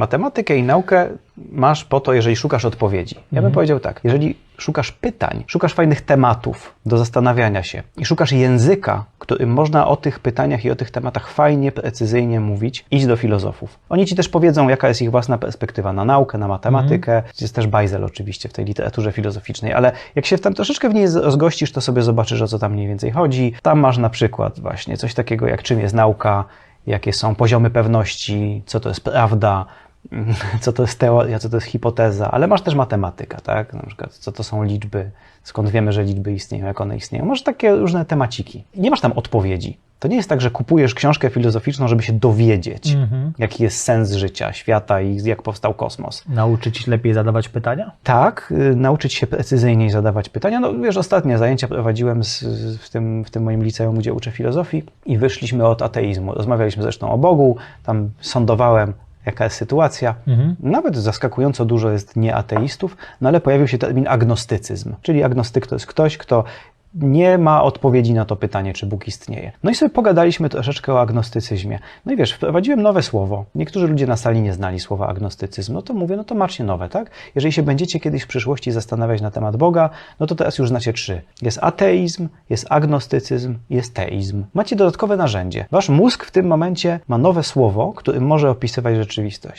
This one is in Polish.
Matematykę i naukę masz po to, jeżeli szukasz odpowiedzi. Ja Mhm. bym powiedział tak, jeżeli szukasz pytań, szukasz fajnych tematów do zastanawiania się i szukasz języka, którym można o tych pytaniach i o tych tematach fajnie, precyzyjnie mówić, idź do filozofów. Oni ci też powiedzą, jaka jest ich własna perspektywa na naukę, na matematykę. Mhm. Jest też bajzel oczywiście w tej literaturze filozoficznej, ale jak się tam troszeczkę w niej rozgościsz, to sobie zobaczysz, o co tam mniej więcej chodzi. Tam masz na przykład właśnie coś takiego, jak czym jest nauka, jakie są poziomy pewności, co to jest prawda, co to jest teoria, co to jest hipoteza, ale masz też matematyka, tak? Na przykład, co to są liczby, skąd wiemy, że liczby istnieją, jak one istnieją. Masz takie różne temaciki. Nie masz tam odpowiedzi. To nie jest tak, że kupujesz książkę filozoficzną, żeby się dowiedzieć, Mhm. jaki jest sens życia, świata i jak powstał kosmos. Nauczyć się lepiej zadawać pytania? Tak, y, nauczyć się precyzyjniej zadawać pytania. No wiesz, ostatnie zajęcia prowadziłem z, z- w, tym, w tym moim liceum, gdzie uczę filozofii i wyszliśmy od ateizmu. Rozmawialiśmy zresztą o Bogu, tam sądowałem, jaka jest sytuacja. Mhm. Nawet zaskakująco dużo jest nieateistów, no ale pojawił się termin agnostycyzm. Czyli agnostyk to jest ktoś, kto nie ma odpowiedzi na to pytanie, czy Bóg istnieje. No i sobie pogadaliśmy troszeczkę o agnostycyzmie. No i wiesz, wprowadziłem nowe słowo. Niektórzy ludzie na sali nie znali słowa agnostycyzm. No to mówię, no to macie nowe, tak? Jeżeli się będziecie kiedyś w przyszłości zastanawiać na temat Boga, no to teraz już znacie trzy. Jest ateizm, jest agnostycyzm, jest teizm. Macie dodatkowe narzędzie. Wasz mózg w tym momencie ma nowe słowo, którym może opisywać rzeczywistość.